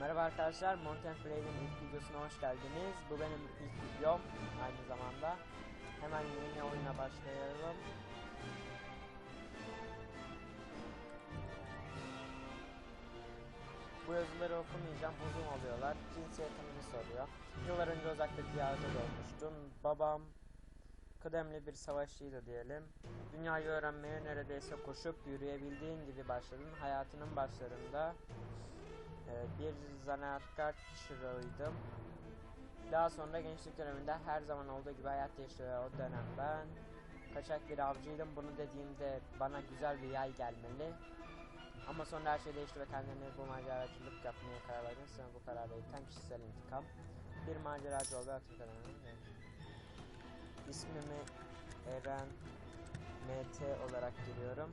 Merhaba arkadaşlar, Mountain Play'in ilk videosuna hoş geldiniz. Bu benim ilk videom aynı zamanda. Hemen yeni oyuna başlayalım. Bu yazıları okumayacağım, uzun oluyorlar. Cinsiyetimi soruyor. Yıllar önce uzakta bir yerde doğmuştum. Babam kıdemli bir savaşçıydı diyelim. Dünyayı öğrenmeye neredeyse koşup yürüyebildiğin gibi başladın. Hayatının başlarında bir zanaatkar çırağıydım. Daha sonra gençlik döneminde her zaman olduğu gibi hayat yaşıyor o dönem ben. Kaçak bir avcıydım. Bunu dediğimde bana güzel bir yay gelmeli. Ama sonra her şey değişti ve kendini bu maceracılık yapmaya karar verdim. Sonra bu kararı iten kişisel intikam. Bir maceracı oldu hatırladım. İsmimi Eren MT olarak giriyorum.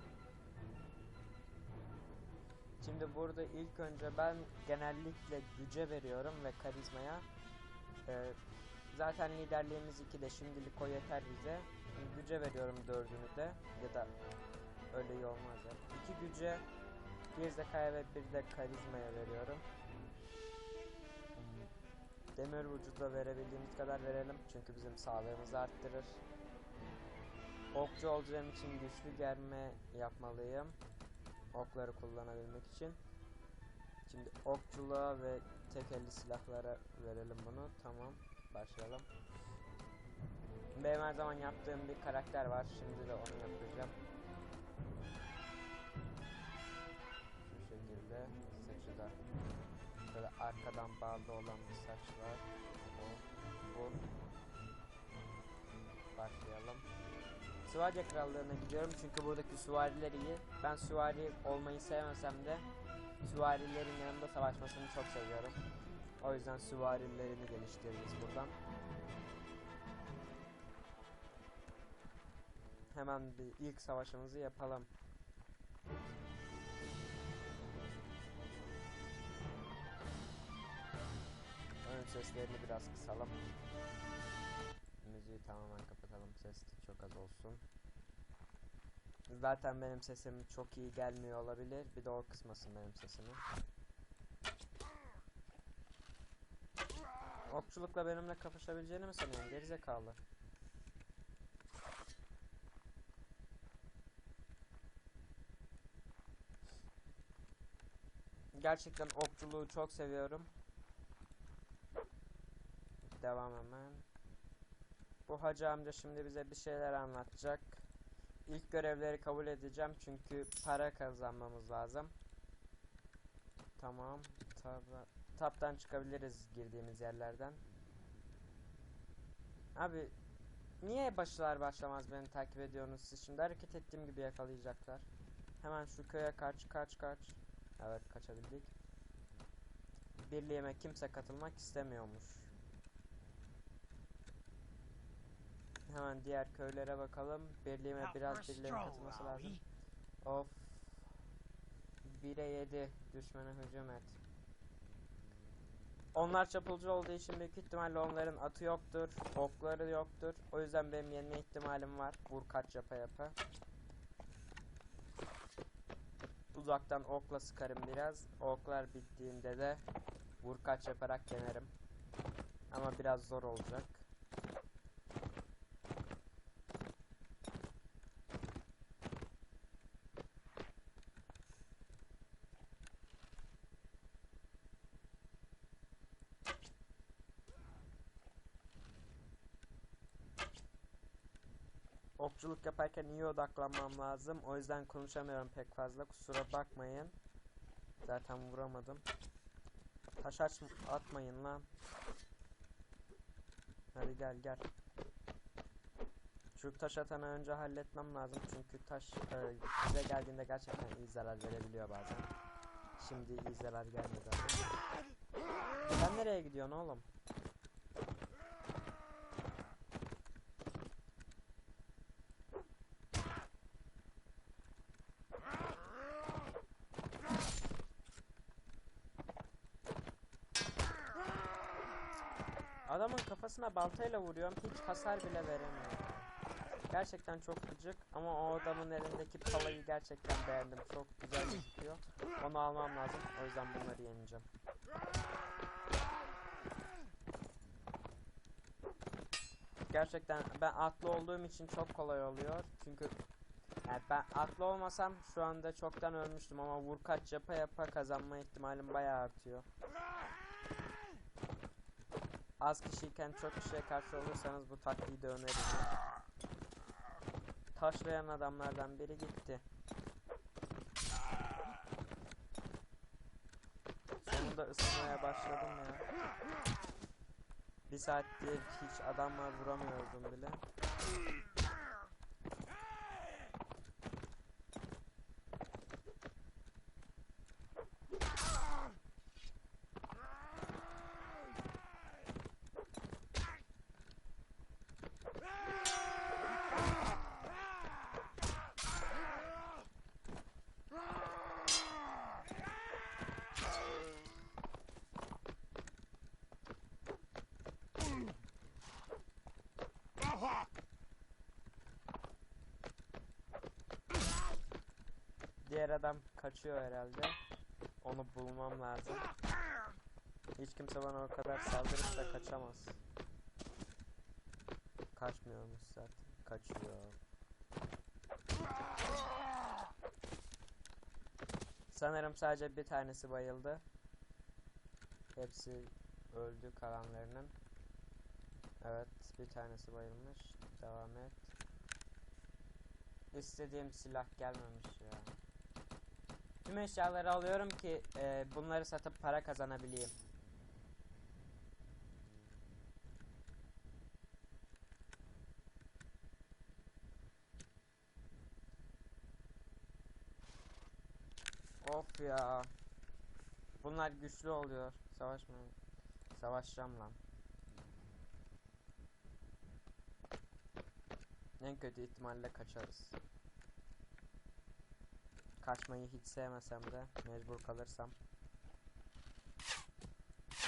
Şimdi burada ilk önce ben genellikle güce veriyorum ve karizmaya. Ee, zaten liderliğimiz 2'de şimdilik o yeter bize. Güce veriyorum dördünü de ya da öyle iyi olmaz ya. İki güce, bir zekaya ve bir de karizmaya veriyorum. Demir vücuda verebildiğimiz kadar verelim çünkü bizim sağlığımızı arttırır. Okçu olacağım için güçlü germe yapmalıyım okları kullanabilmek için. Şimdi okçuluğa ve tek elli silahlara verelim bunu. Tamam. Başlayalım. Benim her zaman yaptığım bir karakter var. Şimdi de onu yapacağım. Şu şekilde saçı da böyle arkadan bağlı olan bir saç var. O, bu. Başlayalım. Süvariye Krallığı'na gidiyorum çünkü buradaki süvariler iyi. Ben süvari olmayı sevmesem de süvarilerin yanında savaşmasını çok seviyorum. O yüzden süvarilerini geliştiririz buradan. Hemen bir ilk savaşımızı yapalım. Ön seslerini biraz kısalım. Müziği tamamen kapatalım. Ses çok az olsun. Zaten benim sesim çok iyi gelmiyor olabilir. Bir de o kısmasın benim sesimi. Okçulukla benimle kapışabileceğini mi sanıyorsun? Gerizekalı. Gerçekten okçuluğu çok seviyorum. Devam hemen. Bu hacı amca şimdi bize bir şeyler anlatacak. İlk görevleri kabul edeceğim çünkü para kazanmamız lazım. Tamam. Taba taptan çıkabiliriz girdiğimiz yerlerden. Abi niye başlar başlamaz beni takip ediyorsunuz siz şimdi hareket ettiğim gibi yakalayacaklar. Hemen şu köye kaç kaç kaç. Evet kaçabildik. Birliğime kimse katılmak istemiyormuş. Hemen diğer köylere bakalım. Birliğime biraz birilerinin katılması lazım. Of. 1'e 7 düşmana hücum et. Onlar çapulcu olduğu için büyük ihtimalle onların atı yoktur, okları yoktur. O yüzden benim yenme ihtimalim var. Vur kaç yapa yapa. Uzaktan okla sıkarım biraz. Oklar bittiğinde de vur kaç yaparak yenerim. Ama biraz zor olacak. Okçuluk yaparken iyi odaklanmam lazım. O yüzden konuşamıyorum pek fazla. Kusura bakmayın. Zaten vuramadım. Taş atmayın lan. Hadi gel gel. Şu taş atanı önce halletmem lazım çünkü taş e, bize geldiğinde gerçekten iyi zarar verebiliyor bazen. Şimdi iyi zarar gelmedi. Sen nereye gidiyorsun oğlum? kafasına baltayla vuruyorum hiç hasar bile veremiyor. Gerçekten çok gıcık ama o adamın elindeki palayı gerçekten beğendim. Çok güzel gözüküyor. Onu almam lazım. O yüzden bunları yeneceğim. Gerçekten ben atlı olduğum için çok kolay oluyor. Çünkü yani ben atlı olmasam şu anda çoktan ölmüştüm ama vurkaç yapa yapa kazanma ihtimalim bayağı artıyor. Az kişiyken çok kişiye karşı olursanız bu taktiği de öneririm. Taşlayan adamlardan biri gitti. Sonunda ısınmaya başladım ya. Bir saattir hiç adamlar vuramıyordum bile. Diğer adam kaçıyor herhalde. Onu bulmam lazım. Hiç kimse bana o kadar saldırırsa kaçamaz. Kaçmıyormuş zaten. Kaçıyor. Sanırım sadece bir tanesi bayıldı. Hepsi öldü kalanlarının. Evet, bir tanesi bayılmış. Devam et. İstediğim silah gelmemiş ya. Tüm eşyaları alıyorum ki e, bunları satıp para kazanabileyim. Of ya. Bunlar güçlü oluyor. Savaşmayın. Savaşacağım lan. En kötü ihtimalle kaçarız. Kaçmayı hiç sevmesem de mecbur kalırsam.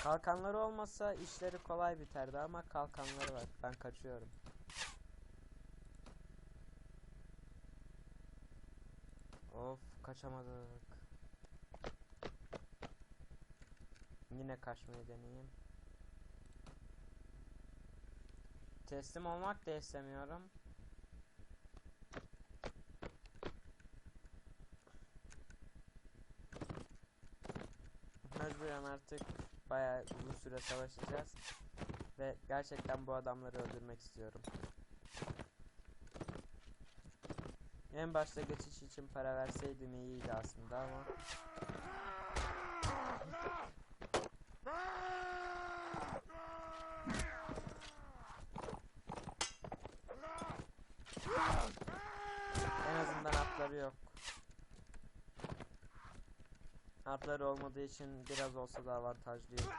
Kalkanları olmasa işleri kolay biterdi ama kalkanları var. Ben kaçıyorum. Of kaçamadık. Yine kaçmayı deneyeyim. Teslim olmak da istemiyorum. Mecburen artık bayağı uzun süre savaşacağız. Ve gerçekten bu adamları öldürmek istiyorum. En başta geçiş için para verseydim iyiydi aslında ama en azından atları yok. Atları olmadığı için biraz olsa da avantajlıyım.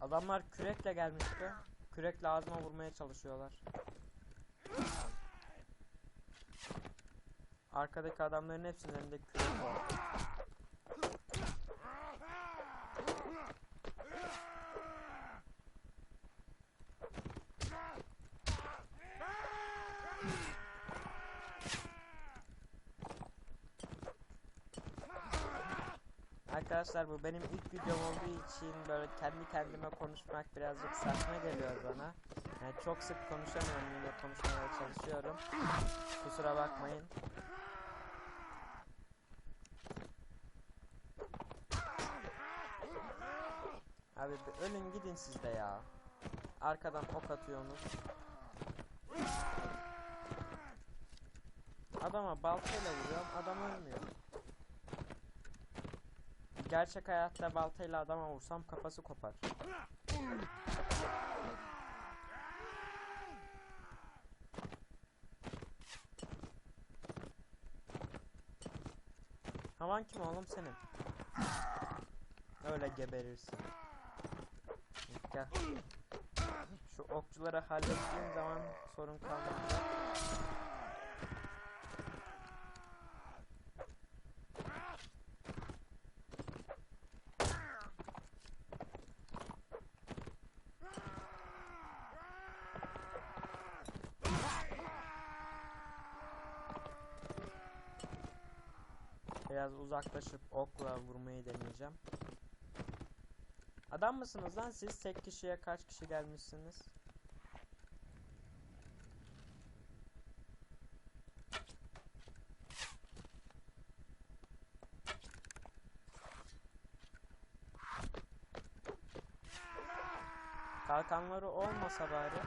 Adamlar kürekle gelmişti. Kürekle ağzıma vurmaya çalışıyorlar. Arkadaki adamların hepsinin elinde kürek var. Arkadaşlar bu benim ilk videom olduğu için böyle kendi kendime konuşmak birazcık saçma geliyor bana. Yani çok sık konuşamıyorum yine konuşmaya çalışıyorum. Kusura bakmayın. Abi ölün gidin siz de ya. Arkadan ok atıyorsunuz. Adama baltayla vuruyorum adam ölmüyor. Gerçek hayatta baltayla adama vursam kafası kopar. Havan kim oğlum senin? Öyle geberirsin. Gel. Şu okçuları hallettiğim zaman sorun kalmayacak. Biraz uzaklaşıp okla vurmayı deneyeceğim. Adam mısınız lan siz? Tek kişiye kaç kişi gelmişsiniz? Kalkanları olmasa bari.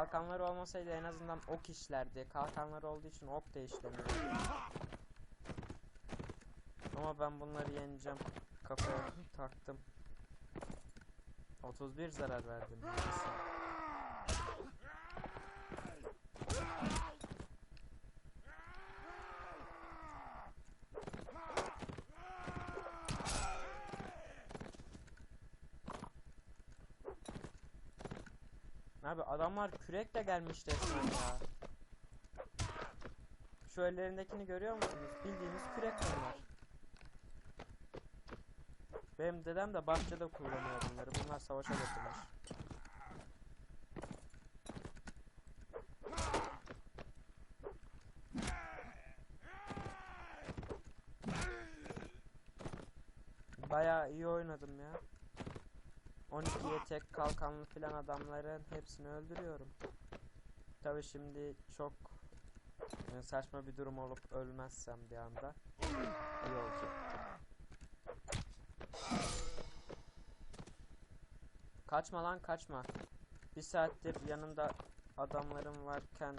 Kalkanları olmasaydı en azından ok işlerdi. Kalkanları olduğu için ok da işlemiyor. Ama ben bunları yeneceğim. Kafaya taktım. 31 zarar verdim. neyse. Abi adamlar kürekle gelmiş resmen ya. Şu ellerindekini görüyor musunuz? Bildiğiniz kürek bunlar. Benim dedem de bahçede kullanıyor bunları. Bunlar savaşa götürmüş. Bayağı iyi oynadım ya. 12'ye tek kalkanlı filan adamların hepsini öldürüyorum. Tabi şimdi çok e, saçma bir durum olup ölmezsem bir anda iyi olacak. Kaçma lan kaçma. Bir saattir yanında adamlarım varken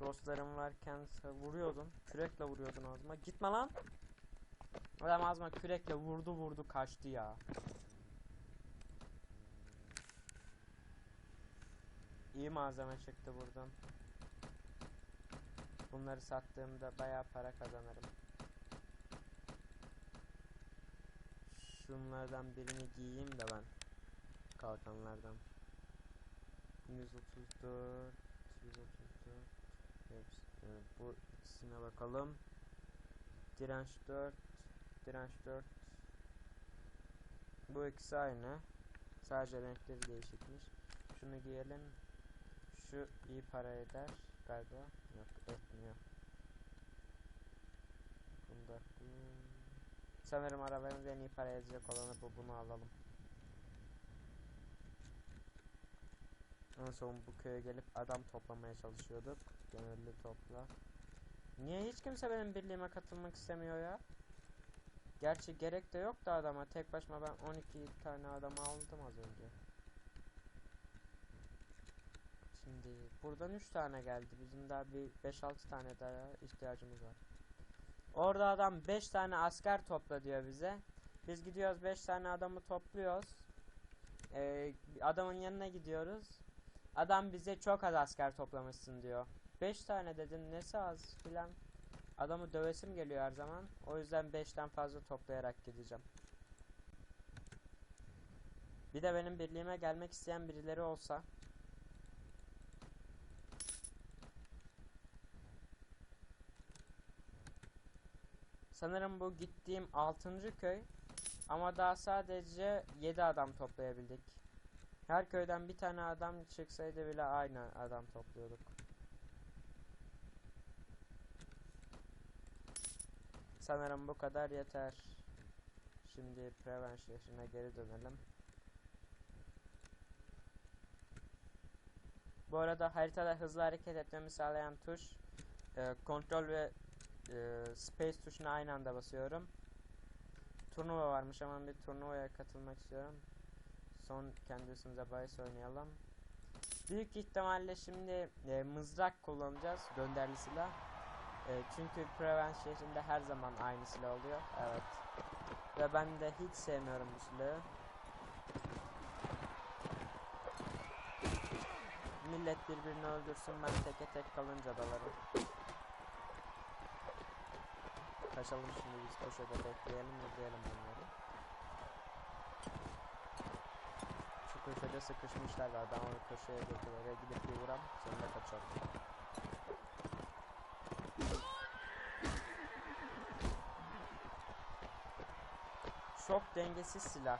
dostlarım varken vuruyordun. Kürekle vuruyordun ağzıma. Gitme lan. Adam ağzıma kürekle vurdu vurdu kaçtı ya. Malzeme çıktı buradan. Bunları sattığımda bayağı para kazanırım. Şunlardan birini giyeyim de ben. Kalkanlardan. 134 134 hepsi, evet, bu ikisine bakalım. Direnç 4 Direnç 4 Bu ikisi aynı. Sadece renkleri değişikmiş. Şunu giyelim. Şu iyi para eder galiba. Yok etmiyor. Bunda. Sanırım arabanın en iyi para edecek olanı bu. Bunu alalım. En son bu köye gelip adam toplamaya çalışıyorduk. Gönüllü topla. Niye hiç kimse benim birliğime katılmak istemiyor ya? Gerçi gerek de yok da adama. Tek başıma ben 12 tane adam aldım az önce. Şimdi buradan 3 tane geldi. Bizim daha bir 5-6 tane daha ihtiyacımız var. Orada adam 5 tane asker topla diyor bize. Biz gidiyoruz 5 tane adamı topluyoruz. Ee, adamın yanına gidiyoruz. Adam bize çok az asker toplamışsın diyor. 5 tane dedin nesi az filan. Adamı dövesim geliyor her zaman. O yüzden 5'ten fazla toplayarak gideceğim. Bir de benim birliğime gelmek isteyen birileri olsa Sanırım bu gittiğim 6. köy. Ama daha sadece 7 adam toplayabildik. Her köyden bir tane adam çıksaydı bile aynı adam topluyorduk. Sanırım bu kadar yeter. Şimdi Preven şehrine geri dönelim. Bu arada haritada hızlı hareket etmemi sağlayan tuş e, kontrol ve e, space tuşuna aynı anda basıyorum. Turnuva varmış ama bir turnuvaya katılmak istiyorum. Son kendi üstümüze bahis oynayalım. Büyük ihtimalle şimdi e, mızrak kullanacağız gönderli silah. E, çünkü Preven şehrinde her zaman aynı silah oluyor. Evet. Ve ben de hiç sevmiyorum bu silahı. Millet birbirini öldürsün ben teke tek kalınca dalarım. Kaçalım şimdi biz köşede bekleyelim izleyelim bunları. Şu köşede sıkışmışlar var ben onu köşeye götürüp gidip bir vuram sonra kaçalım. Çok dengesiz silah.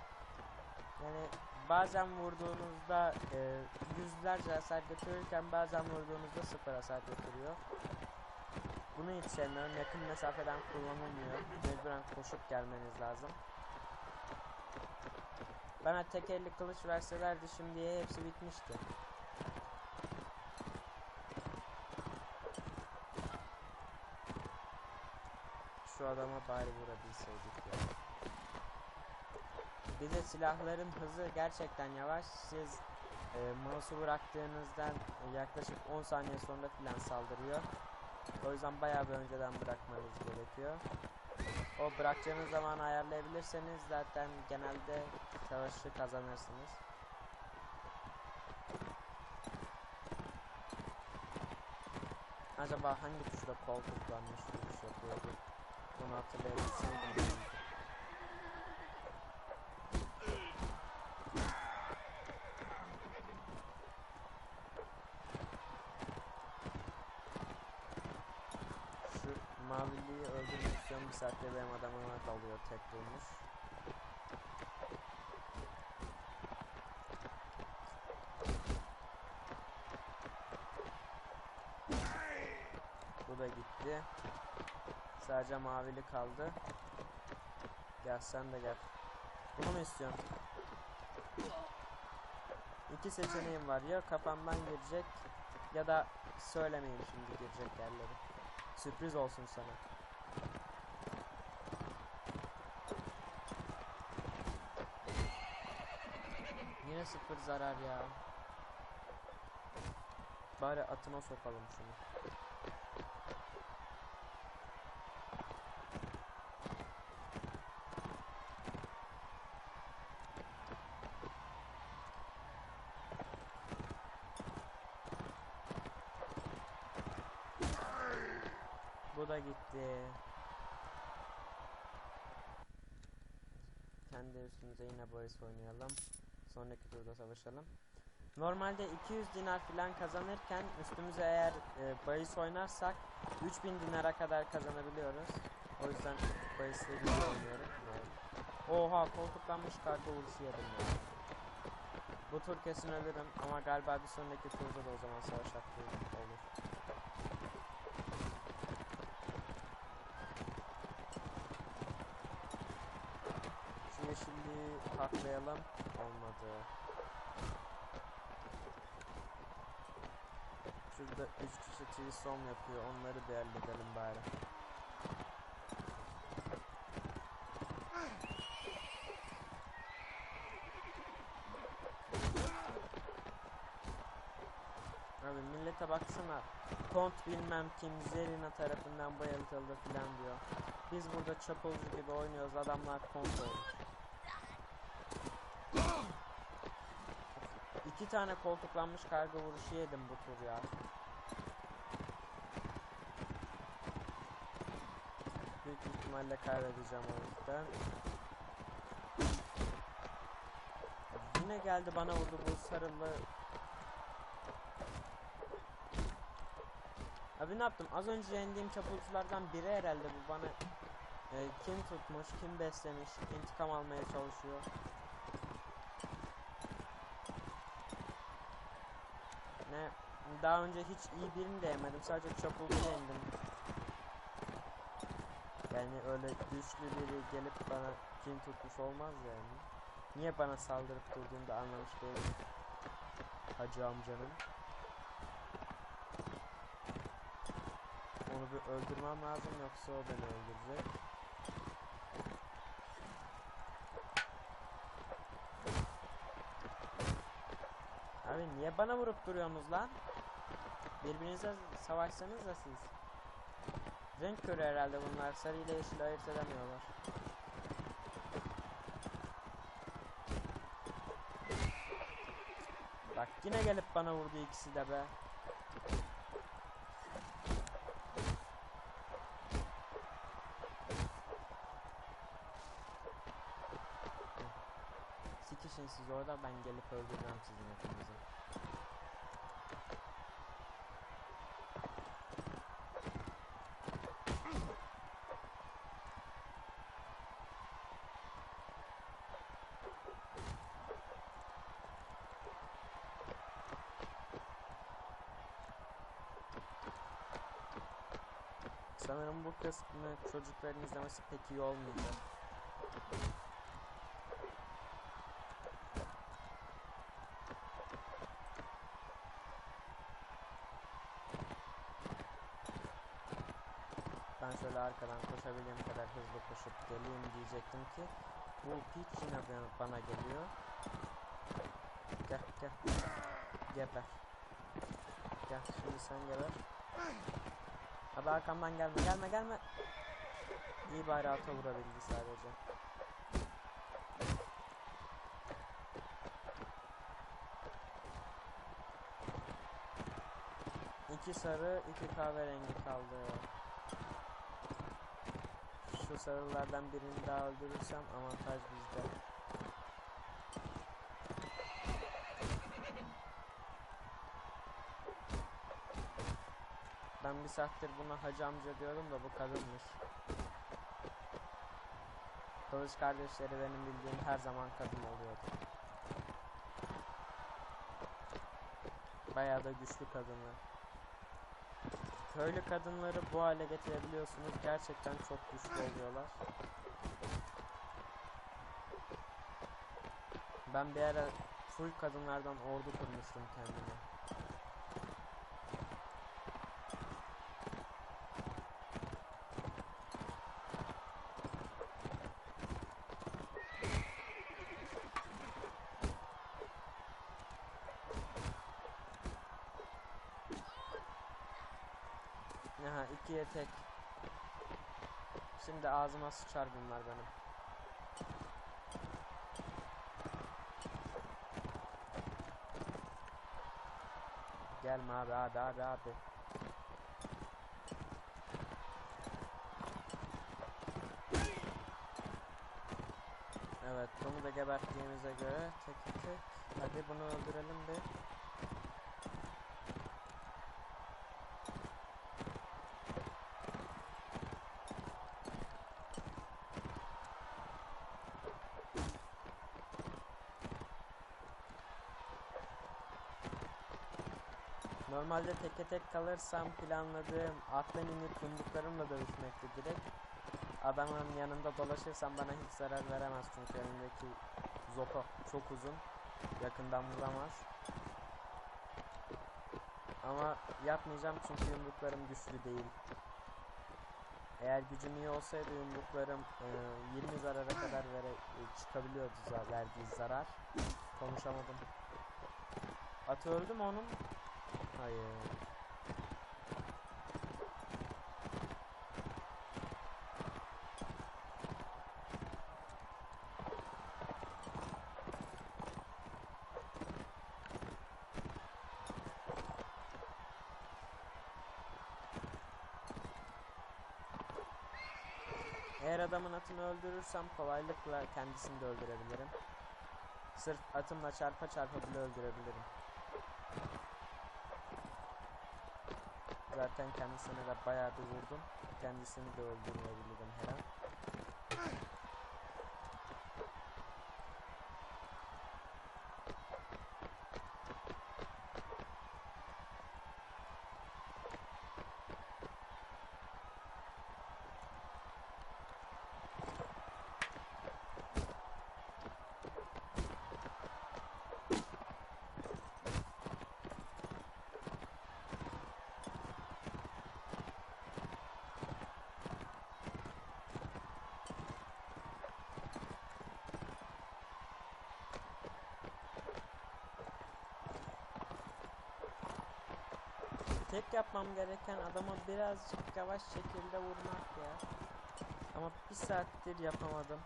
Yani bazen vurduğunuzda e, yüzlerce hasar götürürken bazen vurduğunuzda sıfır hasar götürüyor. Bunu hiç sevmiyorum. Yakın mesafeden kullanılmıyor. Mecburen koşup gelmeniz lazım. Bana tek elli kılıç verselerdi şimdiye hepsi bitmişti. Şu adama bari vurabilseydik ya. Bir de silahların hızı gerçekten yavaş. Siz e, mouse'u bıraktığınızdan yaklaşık 10 saniye sonra filan saldırıyor. O yüzden bayağı bir önceden bırakmanız gerekiyor. O bırakacağınız zamanı ayarlayabilirseniz zaten genelde savaşı kazanırsınız. Acaba hangi tuşla kol kullanmış vuruş yapıyordu? Onu hatırlayabilseydim. iyiydi. Şu maviliği öldürmek istiyorum. Bir saatte benim adamıma dalıyor tek vurmuş. Bu da gitti. Sadece mavili kaldı. Gel sen de gel. Bunu mu istiyorsun? İki seçeneğim var. Ya kafamdan girecek ya da söylemeyeyim şimdi girecek yerleri. Sürpriz olsun sana. Yine sıfır zarar ya. Bari atına sokalım şunu. Bu da gitti. Kendi üstümüze yine bahis oynayalım. Sonraki turda savaşalım. Normalde 200 dinar falan kazanırken üstümüze eğer e, bahis oynarsak 3000 dinara kadar kazanabiliyoruz. O yüzden bahisle gibi oynuyorum. Oha koltuklanmış kargo vuruşu yedim ya. Bu tur kesin ölürüm ama galiba bir sonraki turda da o zaman savaş hakkı olur. Şu yeşilliği haklayalım. Olmadı. Şurada 3 kişi trisom yapıyor. Onları bir halledelim bari. Abi millete baksana. Kont bilmem kim Zerina tarafından bayıltıldı filan diyor. Biz burada çapulcu gibi oynuyoruz. Adamlar kont olmuş. İki tane koltuklanmış karga vuruşu yedim bu tur ya. Büyük ihtimalle kaybedeceğim o yüzden. Yine geldi bana vurdu bu sarılı. Abi ne yaptım? Az önce yendiğim çapulculardan biri herhalde bu bana e, kim tutmuş, kim beslemiş, intikam almaya çalışıyor. Ne? Daha önce hiç iyi birini de yemedim. Sadece çapulcu yendim. Yani öyle güçlü biri gelip bana kin tutmuş olmaz yani. Niye bana saldırıp durduğunu da anlamış değilim. Hacı amcanın. Onu bir öldürmem lazım yoksa o beni öldürecek. Abi niye bana vurup duruyorsunuz lan? Birbirinize savaşsanız da siz. Renk körü herhalde bunlar. Sarı ile yeşil ayırt edemiyorlar. Bak yine gelip bana vurdu ikisi de be. Sikişin siz orada ben gelip öldüreceğim sizin hepinizi. Sanırım bu kısmı çocukların izlemesi pek iyi olmayacak. Ben şöyle arkadan koşabildiğim kadar hızlı koşup geleyim diyecektim ki bu Peach yine bana geliyor. Gel gel. Geber. Gel şimdi sen geber. Abi arkamdan gelme gelme gelme. İyi bari ata vurabildi sadece. İki sarı, iki kahverengi kaldı. Şu sarılardan birini daha öldürürsem avantaj bizde. Ben bir saattir buna hacı amca diyorum da bu kadınmış. Kılıç kardeşleri benim bildiğim her zaman kadın oluyordu. Bayağı da güçlü kadınlar. Köylü kadınları bu hale getirebiliyorsunuz. Gerçekten çok güçlü oluyorlar. Ben bir ara full kadınlardan ordu kurmuştum kendime. İkiye tek. Şimdi ağzıma sıçar bunlar benim. Gelme abi abi abi abi. Evet bunu da geberttiğimize göre tek tek. Hadi bunu öldürelim bir. Normalde teke tek kalırsam planladığım attan inip yumruklarımla dövüşmekti direkt. Adamın yanında dolaşırsam bana hiç zarar veremez çünkü önündeki zopa çok uzun. Yakından vuramaz. Ama yapmayacağım çünkü yumruklarım güçlü değil. Eğer gücüm iyi olsaydı yumruklarım e, 20 zarara kadar vere, e, çıkabiliyordu verdiği zarar. Konuşamadım. Atı öldü mü onun? Hayır. Eğer adamın atını öldürürsem kolaylıkla kendisini de öldürebilirim. Sırf atımla çarpa çarpa bile öldürebilirim. Zaten kendisine de bayağı bir vurdum. Kendisini de öldürebilirim her an. Tek yapmam gereken adama birazcık yavaş şekilde vurmak ya. Ama bir saattir yapamadım.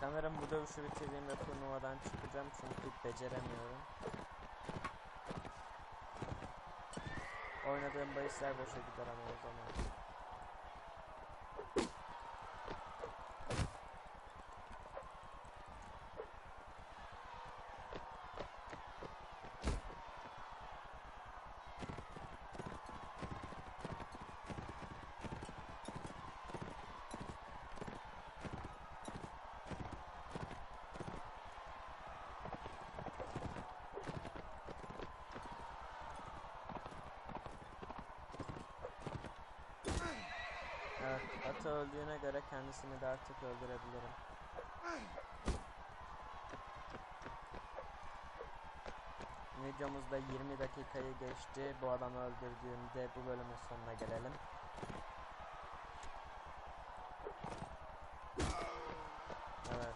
Sanırım bu dövüşü bitirdiğimde turnuvadan çıkacağım çünkü beceremiyorum. Oynadığım bahisler boşa gider ama o zaman. Artı öldüğüne göre kendisini de artık öldürebilirim. Videomuzda 20 dakikayı geçti. Bu adamı öldürdüğümde bu bölümün sonuna gelelim. Evet,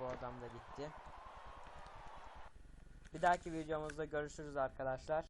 bu adam da gitti. Bir dahaki videomuzda görüşürüz arkadaşlar.